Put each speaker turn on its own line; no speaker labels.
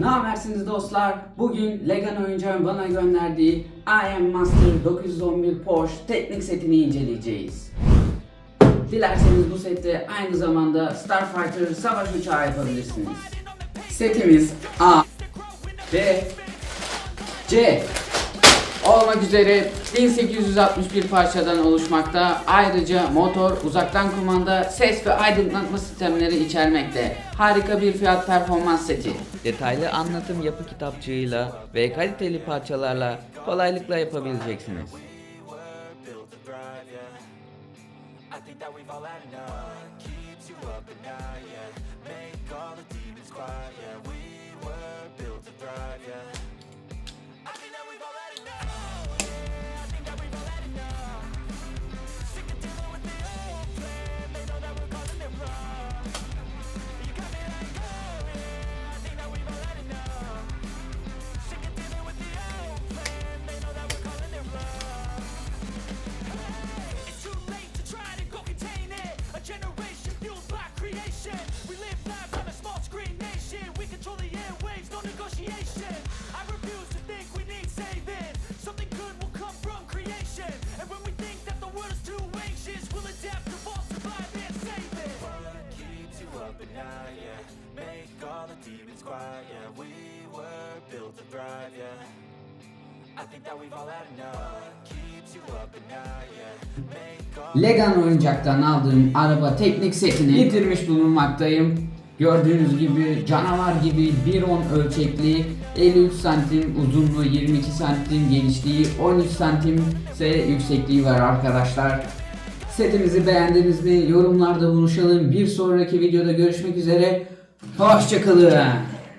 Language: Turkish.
Ne habersiniz dostlar? Bugün Legan oyuncağın bana gönderdiği I Am Master 911 Porsche teknik setini inceleyeceğiz. Dilerseniz bu sette aynı zamanda Starfighter savaş uçağı yapabilirsiniz. Setimiz A, B, C olmak üzere 1861 parçadan oluşmakta. Ayrıca motor, uzaktan kumanda, ses ve aydınlatma sistemleri içermekte. Harika bir fiyat performans seti.
Detaylı anlatım yapı kitapçığıyla ve kaliteli parçalarla kolaylıkla yapabileceksiniz.
I think that we've all had enough. Keeps you up at night, night, yeah? Make all the demons quiet, yeah. We were built to thrive, yeah. I think that we've all had enough.
Legan oyuncaktan aldığım araba teknik setini bitirmiş bulunmaktayım. Gördüğünüz gibi canavar gibi 1.10 ölçekli 53 santim uzunluğu 22 santim genişliği 13 santim ise yüksekliği var arkadaşlar. Setimizi beğendiniz mi? Yorumlarda buluşalım. Bir sonraki videoda görüşmek üzere. Hoşçakalın.